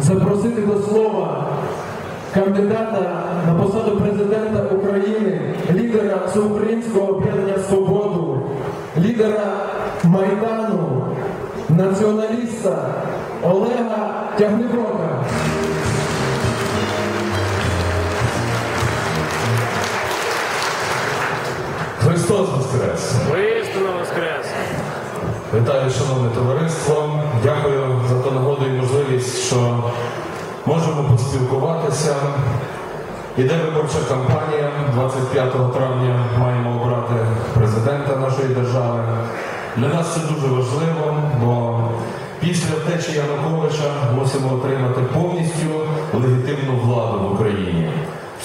запросити до слова кандидата на посаду президента України, лідера Всеукраїнського об'єднання Свободу, лідера Майдану, націоналіста Олега Тягнебока. Христос Воскрес! Воістину воскрес! Вітаю, шановне товариство. Дякую за ту нагоду і що можемо поспілкуватися. Іде виборча кампанія. 25 травня маємо обрати президента нашої держави. Для нас це дуже важливо, бо після втечі Януковича мусимо отримати повністю легітимну владу в Україні.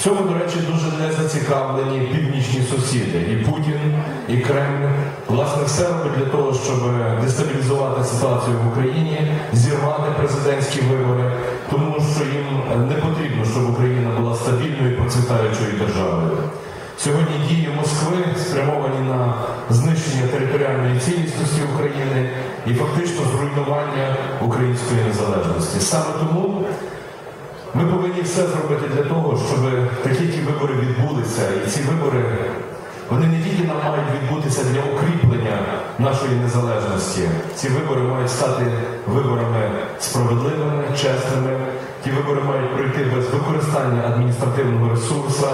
Цьому, до речі, дуже не зацікавлені північні сусіди, і Путін, і Кремль. Власне, все робить для того, щоб дестабілізувати ситуацію в Україні, зірвати президентські вибори, тому що їм не потрібно, щоб Україна була стабільною і процвітаючою державою. Сьогодні дії Москви спрямовані на знищення територіальної цілісності України і фактично зруйнування української незалежності. Саме тому ми повинні все зробити для того, щоб такі ті вибори відбулися. І ці вибори вони не тільки нам мають відбутися для укріплення нашої незалежності. Ці вибори мають стати виборами справедливими, чесними. Ті вибори мають пройти без використання адміністративного ресурсу,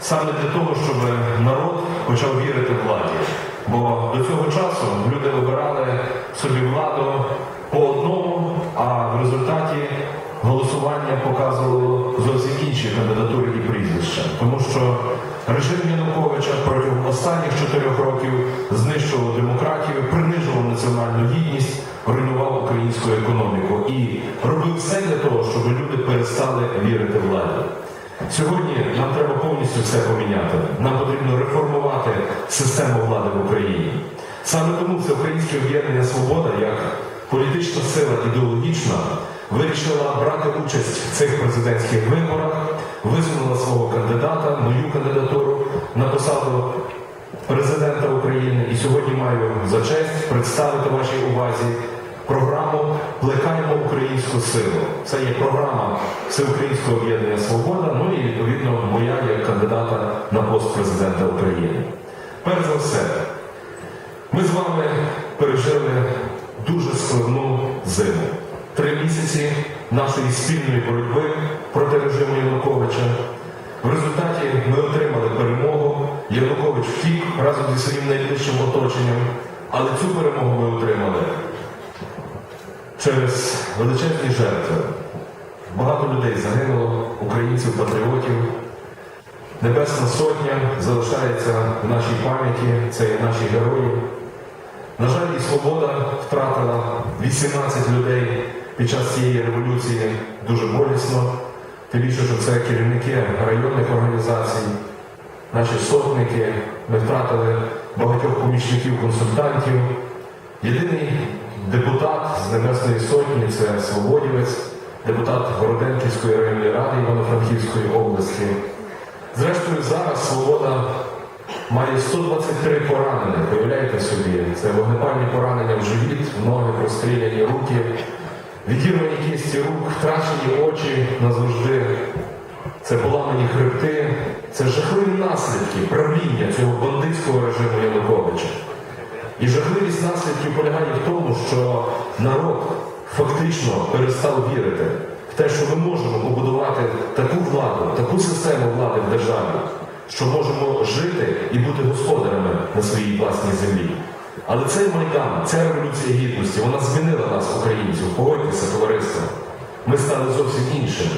саме для того, щоб народ почав вірити владі. Бо до цього часу люди обирали собі владу по одному, а в результаті голосування показувало зовсім інші кандидатури і прізвища. Тому що режим Януковича протягом останніх чотирьох років знищував демократію, принижував національну гідність, руйнував українську економіку і робив все для того, щоб люди перестали вірити владі. Сьогодні нам треба повністю все поміняти. Нам потрібно реформувати систему влади в Україні. Саме тому Всеукраїнське об'єднання Свобода як політична сила ідеологічна вирішила брати участь в цих президентських виборах, висунула свого кандидата, мою кандидатуру на посаду президента України. І сьогодні маю за честь представити вашій увазі програму Плекаємо українську силу. Це є програма Всеукраїнського об'єднання Свобода, ну і відповідно моя як кандидата на пост президента України. Перш за все, ми з вами пережили дуже складну зиму. Три місяці нашої спільної боротьби проти режиму Януковича. В результаті ми отримали перемогу. Янукович втік разом зі своїм найближчим оточенням, але цю перемогу ми отримали через величезні жертви. Багато людей загинуло, українців, патріотів. Небесна Сотня залишається в нашій пам'яті, це є наші герої. На жаль, і свобода втратила 18 людей під час цієї революції дуже болісно. Тим більше, що це керівники районних організацій, наші сотники. Ми втратили багатьох помічників, консультантів. Єдиний депутат з Небесної Сотні це Свободівець, депутат Городенківської районної ради Івано-Франківської області. Зрештою, зараз свобода має 123 поранених. Уявляєте собі, це вогнепальні поранення в живіт, в ноги, простріляні руки, відірвані кісті рук, втрачені очі назавжди. Це поламані хребти, це жахливі наслідки правління цього бандитського режиму Януковича. І жахливість наслідків полягає в тому, що народ фактично перестав вірити в те, що ми можемо побудувати таку владу, таку систему влади в державі, що можемо жити і бути господарями на своїй власній землі. Але цей майдан, ця революція гідності, вона змінила нас, українців. Погодьтеся, товариство. Ми стали зовсім іншими.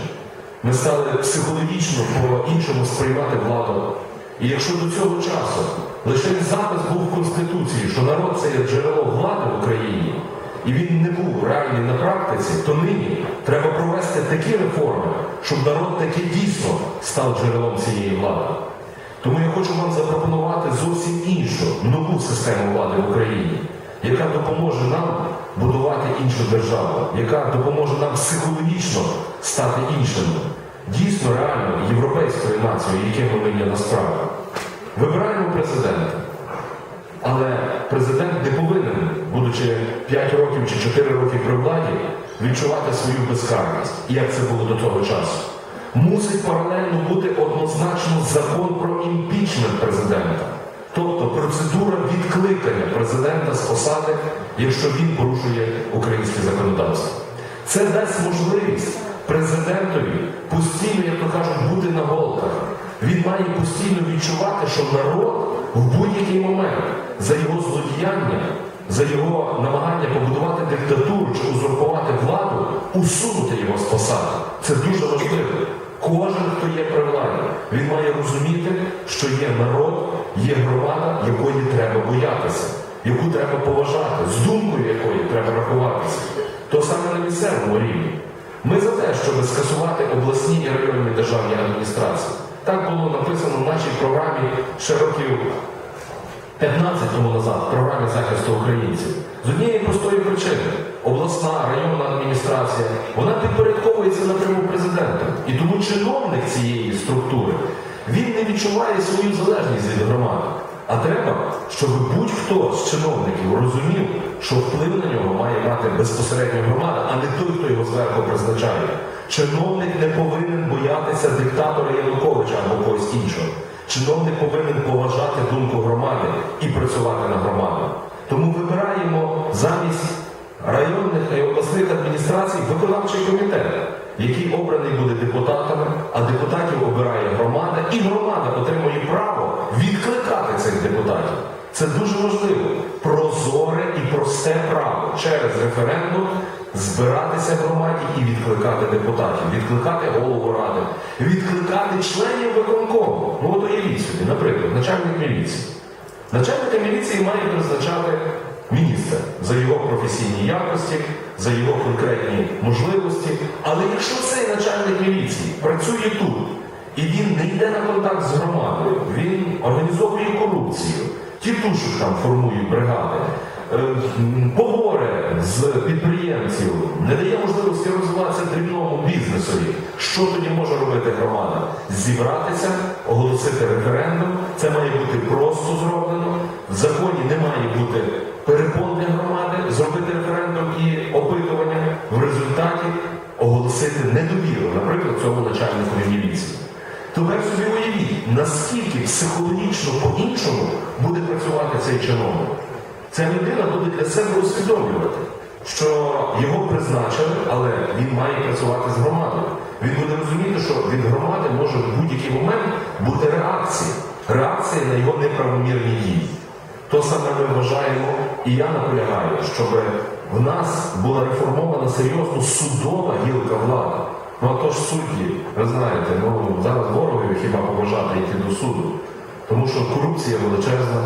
Ми стали психологічно по-іншому сприймати владу. І якщо до цього часу лише запис був в Конституції, що народ це є джерело влади в Україні, і він не був реальний на практиці, то нині треба провести такі реформи, щоб народ таки дійсно став джерелом цієї влади. Тому я хочу вам запропонувати зовсім іншу нову систему влади в Україні, яка допоможе нам будувати іншу державу, яка допоможе нам психологічно стати іншими, дійсно реально європейською нацією, яким ми є насправді. Вибираємо президента. Але президент не повинен, будучи 5 років чи 4 роки при владі, відчувати свою безкарність, як це було до того часу. Мусить паралельно бути однозначно закон про імпічмент президента, тобто процедура відкликання президента з посади, якщо він порушує українське законодавство. Це дасть можливість президентові постійно, як то кажуть, бути на голках. Він має постійно відчувати, що народ в будь-який момент за його злодіяння, за його намагання побудувати диктатуру чи узурпувати владу, усунути його з посади. Це дуже важливо. Кожен, хто є при владі, він має розуміти, що є народ, є громада, якої треба боятися, яку треба поважати, з думкою якої треба рахуватися. То саме на місцевому рівні. Ми за те, щоб скасувати обласні і районні державні адміністрації. Так було написано в нашій програмі ще років 15 тому назад в програмі захисту українців. З однієї простої причини обласна районна адміністрація вона підпорядковується напряму президенту. І тому чиновник цієї структури він не відчуває свою залежність від громади. А треба, щоб будь-хто з чиновників розумів, що вплив на нього має мати безпосередньо громада, а не той, хто його зверху призначає. Чиновник не повинен боятися диктатора Януковича або когось іншого. Чиновник повинен поважати думку громади і працювати на громаду. Тому вибираємо замість районних і обласних адміністрацій виконавчий комітет, який обраний буде депутатами, а депутатів обирає громада, і громада отримує право відкликати цих депутатів. Це дуже важливо. Прозоре і просте право через референдум збиратися в громаді і відкликати депутатів, відкликати голову ради, відкликати членів виконкому. Ну от уявіть собі, наприклад, начальник міліції. Начальника міліції має призначати міністр за його професійні якості, за його конкретні можливості. Але якщо цей начальник міліції працює тут, і він не йде на контакт з громадою, він організовує корупцію, тітушок там формують бригади, е, м, побори з підприємців, не дає можливості розвиватися дрібному бізнесові. Що тоді може робити громада? Зібратися, оголосити референдум. Це має бути просто зроблено. В законі не має бути перепон для громади, зробити референдум і опитування. В результаті оголосити недовіру, наприклад, цьому начальнику міліції. Тепер собі уявіть, наскільки психологічно по-іншому буде працювати цей чиновник. Ця людина буде для себе усвідомлювати, що його призначили, але він має працювати з громадою. Він буде розуміти, що від громади може в будь-який момент бути реакція. Реакція на його неправомірні дії. То саме ми вважаємо, і я наполягаю, щоб в нас була реформована серйозно судова гілка влади. Ну а то ж судді, ви знаєте, ну зараз ворогові хіба побажати йти до суду, тому що корупція величезна,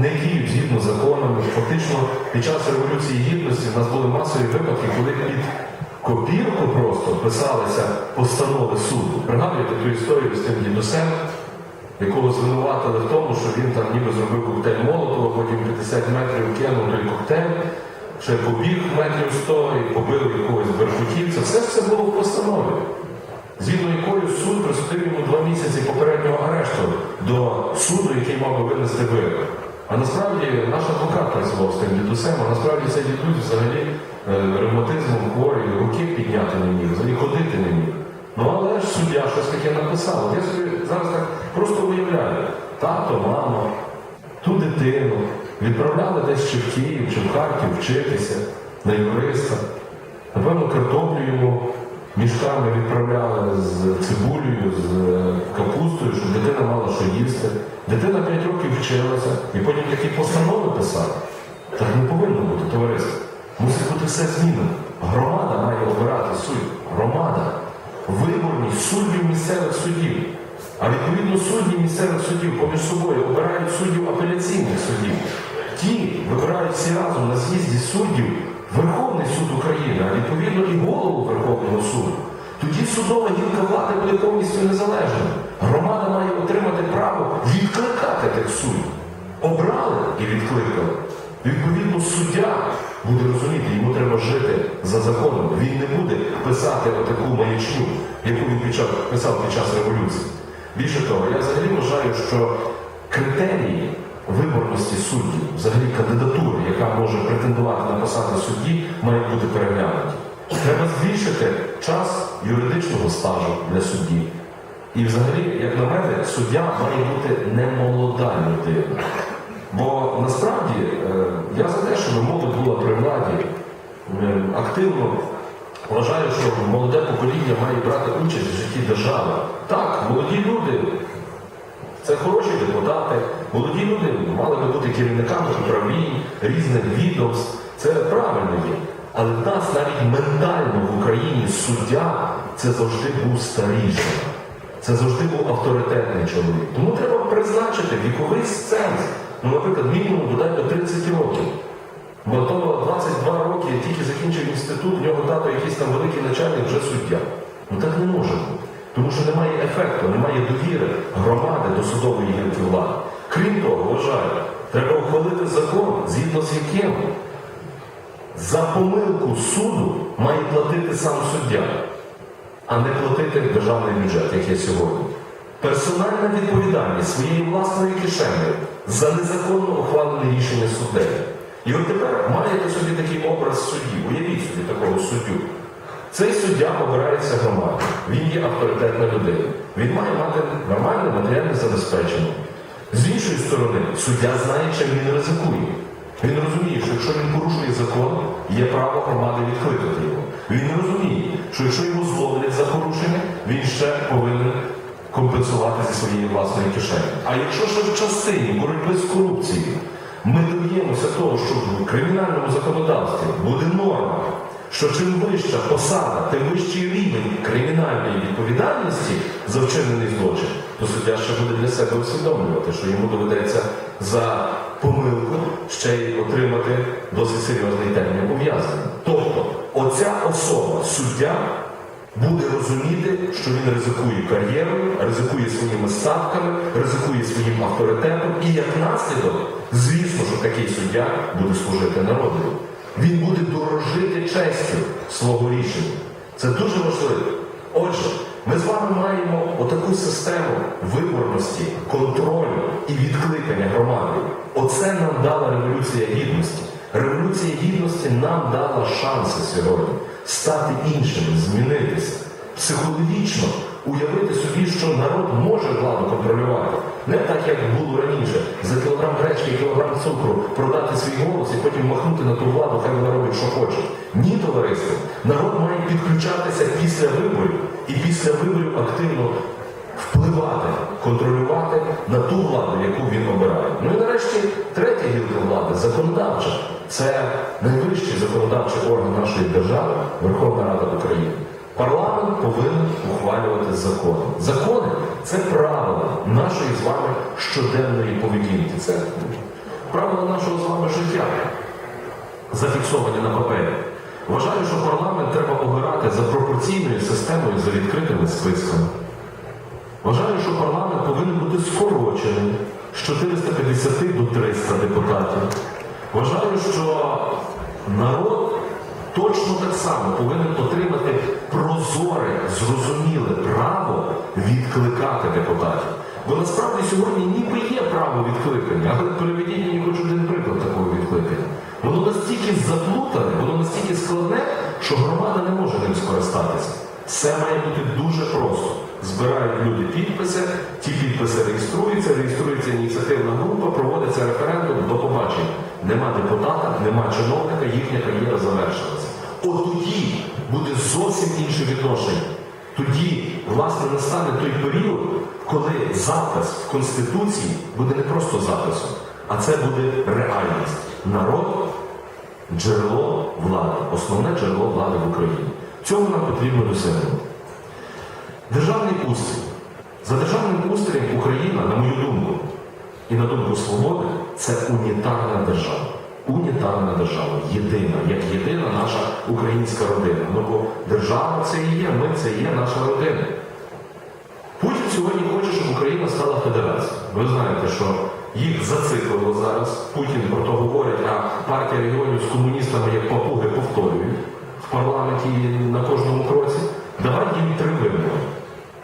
не діють згідно законами. Фактично, під час революції гідності в нас були масові випадки, коли під копірку просто писалися постанови суду. Пригадуєте ту історію з тим дідусем, якого звинуватили в тому, що він там ніби зробив коктейль Молотова, потім 50 метрів кинув той коктейль, ще побіг метрів 100 і побив якогось беркутівця. Все це було в постанові. Згідно якою суд присудив йому два місяці попереднього арешту до суду, який мав би винести вирок. А насправді наш адвокат працював з тим дідусем, а насправді цей дідусь взагалі е, ревматизмом хворий, руки підняти не міг, взагалі ходити не міг. Ну але ж суддя щось таке написав. Я собі зараз так просто уявляю, тато, мама, ту дитину відправляли десь чи в Київ, чи в Харків вчитися на юриста. Напевно, картоплю йому мішками відправляли з цибулею, з е, капустою, щоб дитина мала що їсти. Дитина 5 років вчилася і потім такі постанови писати. Так не повинно бути, товариство. Мусить бути все змінено. Громада має обирати суддів. Громада. Виборність суддів місцевих судів. А відповідно судді місцевих судів поміж собою обирають суддів апеляційних судів. Ті вибирають всі разом на з'їзді суддів Верховний суд України, а відповідно і голову Верховного суду. Тоді судова гілка влади буде повністю незалежною. Громада має отримати право відкликати тих суддів. Обрали і відкликали. Відповідно, суддя буде розуміти, йому треба жити за законом. Він не буде писати отаку маячню, яку він писав під час революції. Більше того, я взагалі вважаю, що критерії виборності суддів, взагалі кандидатури, яка може претендувати на посади судді, має бути переглянуті. Треба збільшити час юридичного стажу для судді. І взагалі, як на мене, суддя має бути не молода людина. Бо насправді е, я за те, щоб молодь була при владі е, активно. Вважаю, що молоде покоління має брати участь в житті держави. Так, молоді люди це хороші депутати, молоді люди мали би бути керівниками управлінь, різних відомств. Це правильно є. Але в нас навіть ментально в Україні суддя це завжди був старіший. Це завжди був авторитетний чоловік. Тому треба призначити віковий ценз. Ну, наприклад, мінімум додати до 30 років. Бо то 22 роки тільки закінчив інститут, в нього тато якийсь там великий начальник, вже суддя. Ну так не може бути. Тому що немає ефекту, немає довіри громади до судової гілки влади. Крім того, вважаю, треба ухвалити закон, згідно з яким за помилку суду має платити сам суддя, а не платити державний бюджет, як є сьогодні. Персональна відповідальність своєї власної кишені за незаконно ухвалене рішення суддею. І от тепер маєте собі такий образ судді, уявіть собі такого суддю. Цей суддя обирається громадою, він є авторитетна людина. Він має мати нормальне матеріальне забезпечення. З іншої сторони, суддя знає, чим він ризикує. Він розуміє, що якщо він порушує закон, є право громади відкликати його. Він розуміє, що якщо його зловлять за порушення, він ще повинен компенсувати зі своєї власної кишені. А якщо ще в частині боротьби з корупцією ми доб'ємося того, що в кримінальному законодавстві буде норма, що чим вища посада, тим вищий рівень кримінальної відповідальності за вчинений злочин, то суддя ще буде для себе усвідомлювати, що йому доведеться за помилку ще й отримати досить серйозний термін ув'язнення. Тобто, оця особа, суддя, буде розуміти, що він ризикує кар'єрою, ризикує своїми статками, ризикує своїм авторитетом, і як наслідок, звісно, що такий суддя буде служити народу. Він буде дорожити честю свого рішення. Це дуже важливо. Отже, ми з вами маємо отаку систему виборності, контролю і відкликання громади. Оце нам дала Революція Гідності. Революція Гідності нам дала шанси сьогодні стати іншими, змінитися. Психологічно уявити собі, що народ може владу контролювати. Не так, як було раніше, за кілограм гречки, кілограм цукру продати свій голос і потім махнути на ту владу, хай вона робить, що хоче. Ні, товариство. Народ має підключатися після виборів і після виборів активно впливати, контролювати на ту владу, яку він обирає. Ну і нарешті третя гілка влади законодавча. Це найвищий законодавчий орган нашої держави, Верховна Рада України. Парламент повинен ухвалювати закони. Закони це правила нашої з вами щоденної поведінки. Це правила нашого з вами життя, зафіксовані на папері. Вважаю, що парламент треба обирати за пропорційною системою за відкритими списками. Вважаю, що парламент повинен бути скорочений з 450 до 300 депутатів. Вважаю, що народ точно так само повинен отримати прозоре, зрозуміле право відкликати депутатів. Бо насправді сьогодні ніби є право відкликання, але переведіть мені хоч один приклад такого відкликання. Воно настільки заплутане, воно настільки складне, що громада не може ним скористатися. Все має бути дуже просто. Збирають люди підписи, ті підписи реєструються, реєструється ініціативна група, проводиться референдум, до побачення. Нема депутата, нема чиновника, їхня кар'єра завершилася. От тоді буде зовсім інше відношення. Тоді, власне, настане той період, коли запис в Конституції буде не просто записом, а це буде реальність. Народ джерело влади, основне джерело влади в Україні. Цього нам потрібно досягнути. Державний устрій. За державним устроєм Україна, на мою думку, і на думку свободи, це унітарна держава. Унітарна держава, єдина, як єдина наша українська родина. Ну бо держава це і є, ми це є наша родина. Путін сьогодні хоче, щоб Україна стала федерацією. Ви знаєте, що їх зациклило зараз. Путін про то говорить, а партія регіонів з комуністами як папуги повторюють в парламенті на кожному кроці. Давай їм три.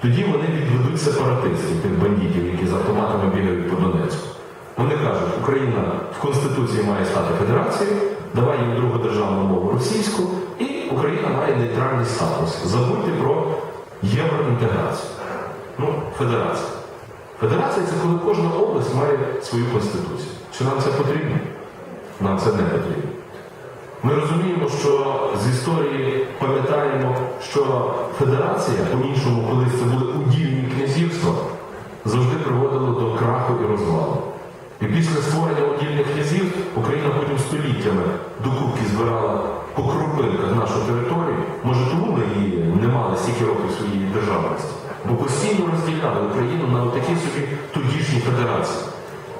Тоді вони відведуть сепаратистів, тих бандитів, які з автоматами бігають по Донецьку. Вони кажуть, Україна в Конституції має стати федерацією, давай їм другу державну мову російську, і Україна має нейтральний статус. Забудьте про євроінтеграцію. Ну, федерація. Федерація це коли кожна область має свою конституцію. Чи нам це потрібно? Нам це не потрібно. Ми розуміємо, що з історії пам'ятаємо, що федерація, по-іншому, колись це були удільні князівства, завжди приводила до краху і розвалу. І після створення удільних князівств Україна потім століттями докупки збирала по крупинках нашу територію. Може, тому ми її не мали стільки років своєї державності, бо постійно розділяли Україну на такі собі тодішні федерації.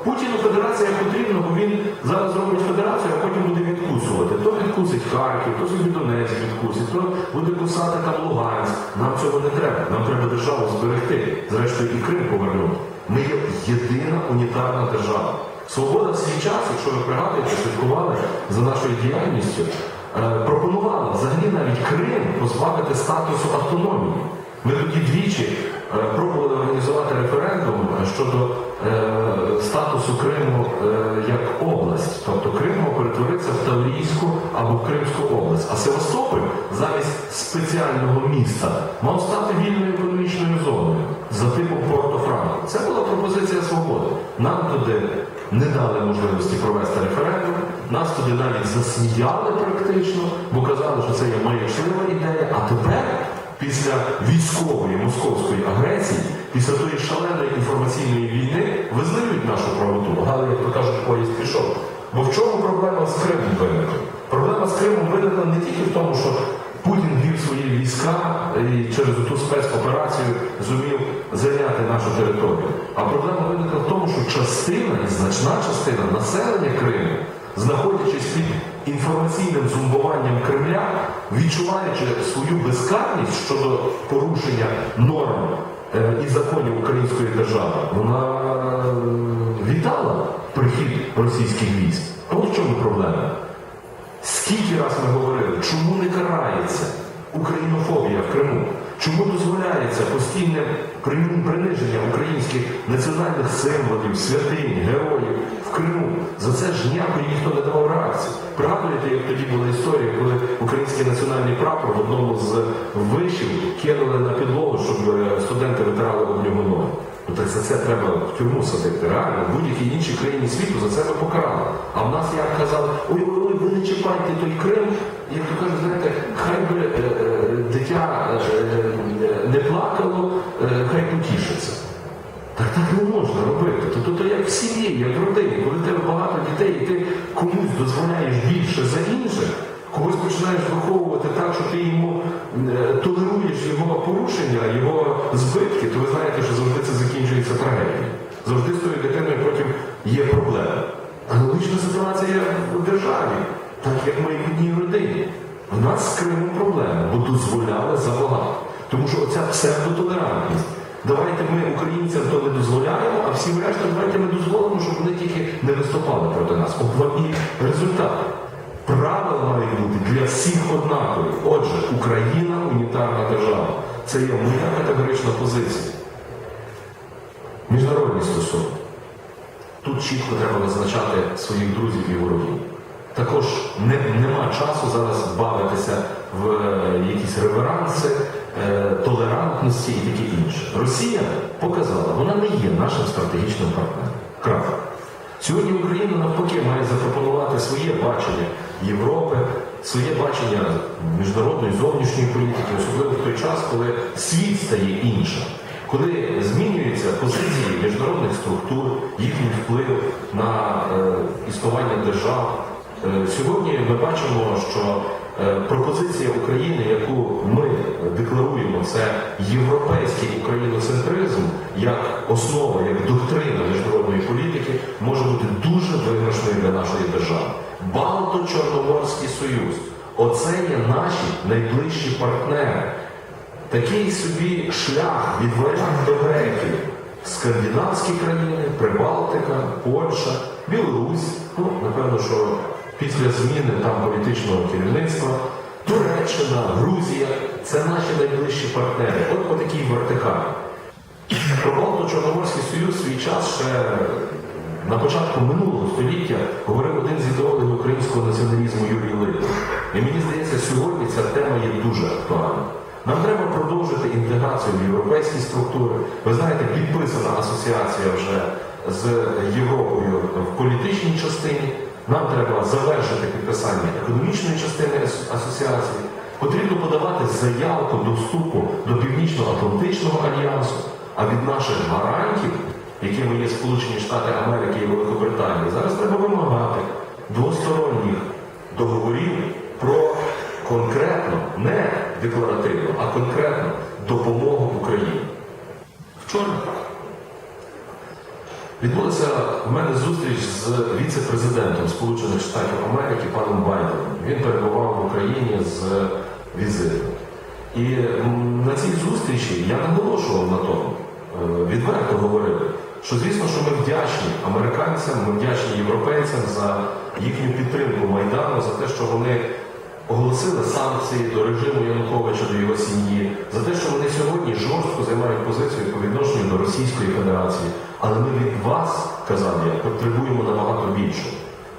Путіну федерація потрібна, бо він зараз робить федерацію, а потім буде відкусувати. То відкусить Харків, то собі Донецьк відкусить, то буде кусати там Луганськ. Нам цього не треба. Нам треба державу зберегти. Зрештою, і Крим повернути. Ми є єдина унітарна держава. Свобода в свій час, якщо ви пригадуєте, слідкували за нашою діяльністю, е, пропонувала взагалі навіть Крим позбавити статусу автономії. Ми тоді двічі е, пробували організувати референдум щодо е, статусу Криму як область. Тобто Крим мав перетворитися в Таврійську або в Кримську область. А Севастополь замість спеціального міста мав стати вільною економічною зоною за типом Порто-Франко. Це пропозиція свободи. Нам туди не дали можливості провести референдум, нас туди навіть засміяли практично, бо казали, що це є маячлива ідея. А тепер після військової московської агресії, після тої шаленої інформаційної війни визнають нашу правоту. Але, як то кажуть, поїзд пішов. Бо в чому проблема з Кримом виникла? Проблема з Кримом виникла не тільки в тому, що Путін вів свої війська і через ту спецоперацію зумів зайняти нашу територію. А проблема виникла в тому, що частина і значна частина населення Криму, знаходячись під інформаційним зумбуванням Кремля, відчуваючи свою безкарність щодо порушення норм е, і законів української держави, вона е, вітала прихід російських військ. От в чому проблема? Скільки раз ми говорили, чому не карається українофобія в Криму? Чому дозволяється постійне приниження українських національних символів, святинь, героїв в Криму? За це ж ніякої ніхто не давав реакції. Пригадуєте, як тоді була історія, коли український національний прапор в одному з вишів кинули на підлогу, щоб е, студенти витирали об нього ноги. Ну так за це треба в тюрму садити. Реально, в будь-якій іншій країні світу за це би покарали. А в нас як казали, ой, ой, ой, ви не чіпайте той Крим, як то кажуть, знаєте, хай би е, е, дитя е, не плакало, хай потішиться. Так так не можна робити. Тобто то як в сім'ї, як в родині, коли в тебе багато дітей, і ти комусь дозволяєш більше за інших, когось починаєш виховувати так, що ти йому толеруєш його порушення, його збитки, то ви знаєте, що завжди це закінчується трагедією. Завжди з тою дитиною потім є проблема. Аналогічна ситуація в державі, так як одній родині. В нас з Кримом проблема, бо дозволяли забагато. Тому що оця псевдотолерантність. Давайте ми українцям то не дозволяємо, а всім решта давайте ми дозволимо, щоб вони тільки не виступали проти нас. От вам і результат. Правила мають бути для всіх однакові. Отже, Україна унітарна держава. Це є моя категорична позиція. Міжнародні стосунки. Тут чітко треба визначати своїх друзів і ворогів. Також не, нема часу зараз бавитися в е, якісь реверанси, е, толерантності і таке інше. Росія показала, вона не є нашим стратегічним партнером. Крапка. Сьогодні Україна навпаки має запропонувати своє бачення Європи, своє бачення міжнародної зовнішньої політики, особливо в той час, коли світ стає іншим, коли змінюються позиції міжнародних структур, їхній вплив на е, існування держав. Е, Сьогодні ми бачимо, що е, пропозиція України, яку ми декларуємо, це європейський україноцентризм як основа, як доктрина міжнародної політики, може бути дуже виграшною для нашої держави. Балто-Чорноморський союз оце є наші найближчі партнери. Такий собі шлях від варяг до греків. Скандинавські країни, Прибалтика, Польща, Білорусь, ну, напевно, що після зміни там політичного керівництва, Туреччина, Грузія це наші найближчі партнери. От по такій вертикалі. Про Балто-Чорноморський союз свій час ще на початку минулого століття говорив один з ідеологів українського націоналізму Юрій Липа. І мені здається, сьогодні ця тема є дуже актуальна. Нам треба продовжити інтеграцію в європейські структури. Ви знаєте, підписана асоціація вже з Європою в політичній частині. Нам треба завершити підписання економічної частини асоціації. Потрібно подавати заявку до вступу до Північно-Атлантичного альянсу, а від наших гарантів, якими є Сполучені Штати Америки і Великобританія, зараз треба вимагати двосторонніх договорів про конкретно, не декларативно, а конкретно допомогу Україні. Вчора Відбулася в мене зустріч з віце-президентом Сполучених Штатів Америки паном Байденом. Він перебував в Україні з візитом. І на цій зустрічі я наголошував на тому, е, відверто говорив, що звісно, що ми вдячні американцям, ми вдячні європейцям за їхню підтримку Майдану, за те, що вони оголосили санкції до режиму Януковича, до його сім'ї, за те, що вони сьогодні жорстко займають позицію по відношенню до Російської Федерації. Але ми від вас, казав я, потребуємо набагато більше.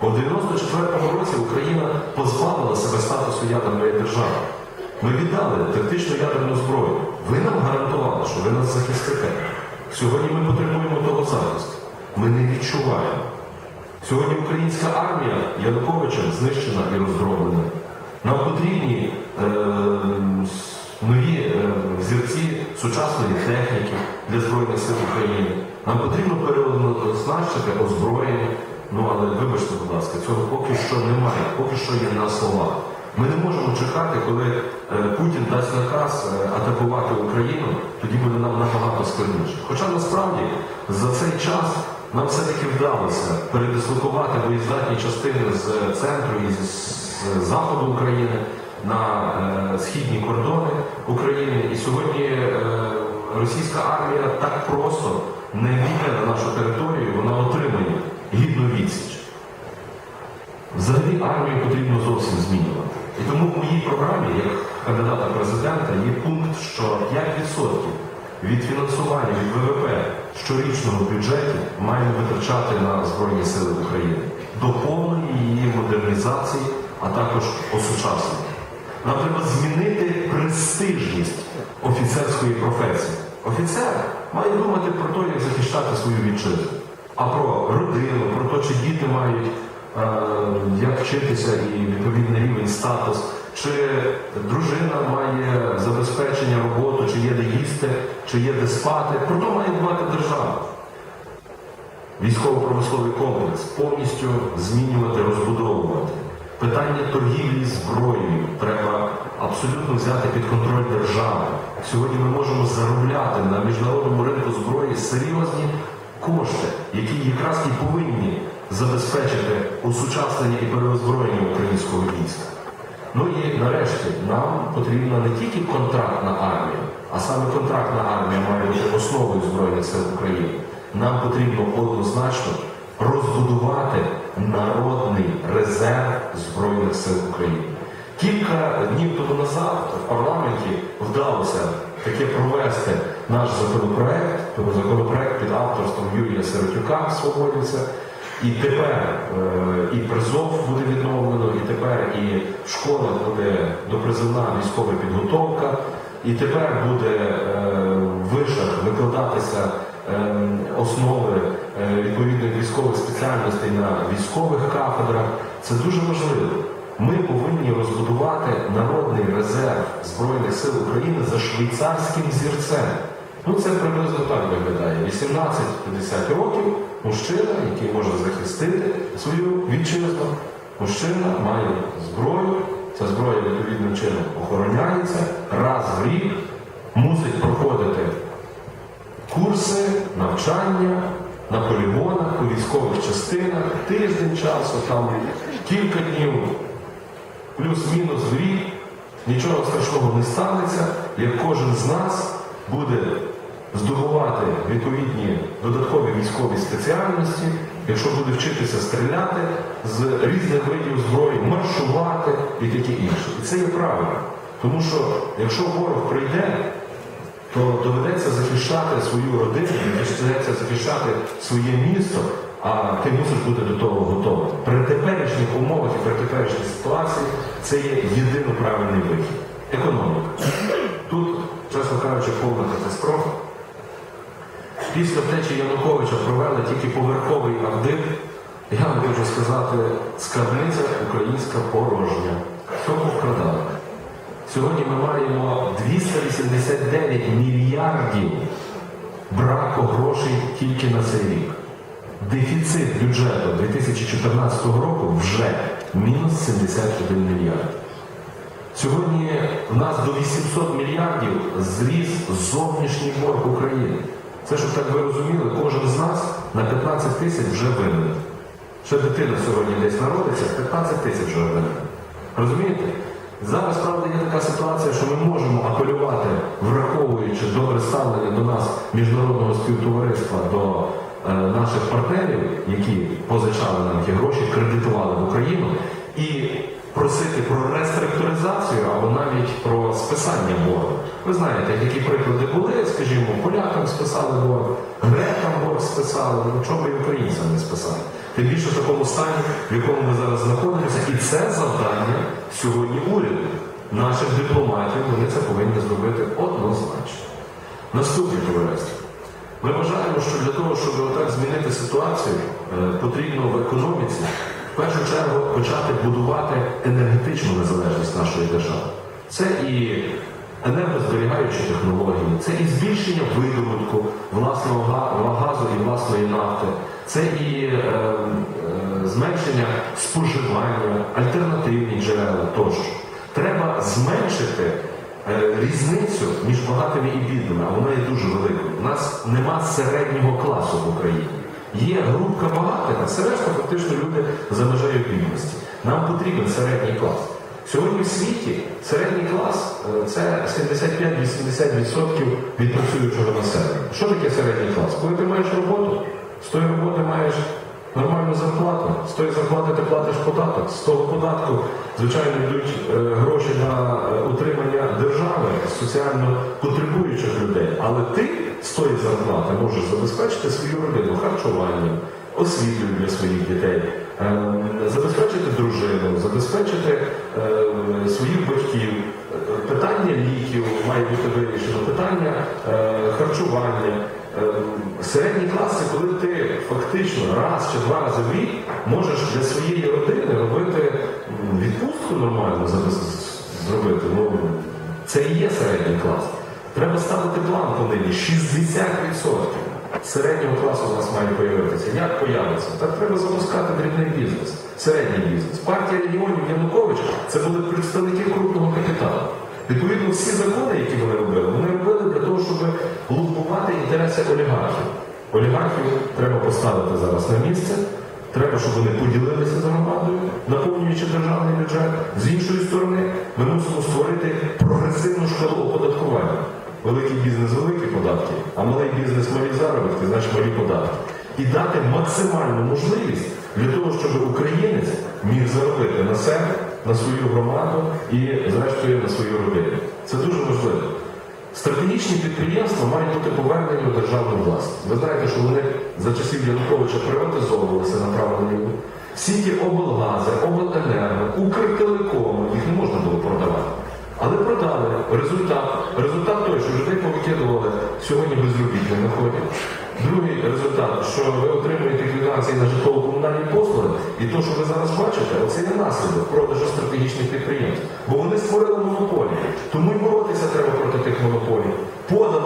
Бо в 94-му році Україна позбавила себе статусу ядерної держави. Ми віддали тактичну ядерну зброю. Ви нам гарантували, що ви нас захистите. Сьогодні ми потребуємо того захисту. Ми не відчуваємо. Сьогодні українська армія Януковичем знищена і роздроблена. Нам потрібні е, нові е, взірці сучасної техніки для Збройних сил України. Нам потрібно переоснащити озброєння. Ну але вибачте, будь ласка, цього поки що немає, поки що є на словах. Ми не можемо чекати, коли е, Путін дасть наказ атакувати Україну, тоді буде нам набагато складніше. Хоча насправді за цей час нам все-таки вдалося передислокувати боєздатні частини з центру і з, з заходу України на е, східні кордони України. І сьогодні е, російська армія так просто не війде на нашу територію, вона отримає гідну відсіч. Взагалі армію потрібно зовсім змінювати. І тому в моїй програмі, як кандидата президента, є пункт, що 5% від фінансування від ВВП щорічного бюджеті маємо витрачати на Збройні Сили України до повної її модернізації, а також осучаснення. Нам треба змінити престижність офіцерської професії. Офіцер має думати про те, як захищати свою вітчизну, а про родину, про те, чи діти мають е, як вчитися і відповідний рівень статус, чи дружина має забезпечення роботу, чи є де їсти, чи є де спати. Про то має дбати держава. Військово-промисловий комплекс повністю змінювати, розбудовувати. Питання торгівлі зброєю треба абсолютно взяти під контроль держави. Сьогодні ми можемо заробляти на міжнародному ринку зброї серйозні кошти, які якраз і повинні забезпечити осучаснення і переозброєння українського війська. Ну і нарешті нам потрібна не тільки контрактна армія, а саме контрактна армія має бути основою Збройних сил України. Нам потрібно однозначно розбудувати народний резерв Збройних сил України. Кілька днів тому назад в парламенті вдалося таке провести наш законопроект, тобто законопроект під авторством Юрія Сиротюка, свободівця. І тепер е, і призов буде відновлено, і тепер і в школах буде допризовна військова підготовка, і тепер буде е, в вишах викладатися е, основи е, відповідних військових спеціальностей на військових кафедрах. Це дуже важливо. Ми повинні розбудувати народний резерв Збройних сил України за швейцарським зірцем. Ну, це приблизно так виглядає. 18-50 років мужчина, який може захистити свою вітчизну. Мужчина має зброю, ця зброя відповідним чином охороняється, раз в рік мусить проходити курси, навчання на полігонах, у військових частинах, тиждень часу, там кілька днів, плюс-мінус в рік, нічого страшного не станеться, як кожен з нас буде здобувати відповідні додаткові військові спеціальності, якщо буде вчитися стріляти з різних видів зброї, маршувати і таке інше. І це є правильно. Тому що якщо ворог прийде, то доведеться захищати свою родину, доведеться захищати своє місто а ти мусиш бути до того готовий. При теперішніх умовах і при теперішній ситуації це є єдино правильний вихід. Економіка. Тут, чесно кажучи, повна катастрофа. Після втечі Януковича провели тільки поверховий аудит. Я хочу сказати, скарбниця українська порожня. Що вкрадали? Сьогодні ми маємо 289 мільярдів браку грошей тільки на цей рік. Дефіцит бюджету 2014 року вже мінус 71 мільярд. Сьогодні в нас до 800 мільярдів зріс зовнішній борг України. Це, щоб так ви розуміли, кожен з нас на 15 тисяч вже винен. Ще дитина сьогодні десь народиться, 15 тисяч вже винен. Розумієте? Зараз, правда, є така ситуація, що ми можемо апелювати, враховуючи добре ставлення до нас міжнародного співтовариства, до е, наших партнерів, які позичали нам ті гроші, кредитували в Україну, і просити про реструктуризацію або навіть про списання боргу. Ви знаєте, які приклади були, скажімо, полякам списали борг, грекам борг списали, ну чому і українцям не списали. Тим більше в такому стані, в якому ми зараз знаходимося, і це завдання сьогодні уряду. Наших дипломатів вони це повинні зробити однозначно. Наступне товариство. Ми вважаємо, що для того, щоб отак змінити ситуацію, е, потрібно в економіці в першу чергу почати будувати енергетичну незалежність нашої держави. Це і енергозберігаючі технології, це і збільшення видобутку власного газу і власної нафти, це і е, е, зменшення споживання, альтернативні джерела тощо. Треба зменшити е, різницю між багатими і бідними, а вона є дуже великою. У нас нема середнього класу в Україні. Є групка багатих, а все фактично люди за межею бідності. Нам потрібен середній клас. Сьогодні в світі середній клас е, це 75-80% від працюючого населення. Що таке середній клас? Коли ти маєш роботу, з тої роботи маєш нормальну зарплату, з тої зарплати ти платиш податок, з того податку, звичайно, йдуть е, гроші на е, утримання держави, соціально потребуючих людей. Але ти з тої зарплати можеш забезпечити свою родину харчуванням, освітою для своїх дітей, забезпечити дружину, забезпечити е, своїх батьків. Е, Питання ліків має бути вирішено, питання е, харчування. Е, Середній клас це коли ти фактично раз чи два рази в рік можеш для своєї родини робити відпустку нормально зробити. Ну, це і є середній клас. Треба ставити план по нині 60% середнього класу у нас має появитися. Як появиться? Так треба запускати дрібний бізнес, середній бізнес. Партія регіонів Януковича це були представники крупного капіталу. Відповідно, всі закони, які вони робили, вони робили для того, щоб лобувати інтереси олігархів. Олігархів треба поставити зараз на місце. Треба, щоб вони поділилися з громадою, наповнюючи державний бюджет. З іншої сторони, ми мусимо створити прогресивну шкалу оподаткування. Великий бізнес великі податки, а малий бізнес малі заробітки, значить малі податки. І дати максимальну можливість для того, щоб українець міг заробити на себе, на свою громаду і, зрештою, на свою родину. Це дуже важливо. Стратегічні підприємства мають бути повернені у державну власність. Ви знаєте, що вони за часів Януковича приватизовувалися направо наліво. Всі ті облгази, обленерго, Укртелекоми, їх не можна було продавати. Але продали. Результат. Результат той, що людей повикидували сьогодні безробітні на ході. Другий результат, що ви отримуєте квитанції на житлово-комунальні послуги, і те, що ви зараз бачите, оце є наслідок продажу стратегічних підприємств. Бо вони створили монополії. Тому й боротися треба проти тих монополій. Подано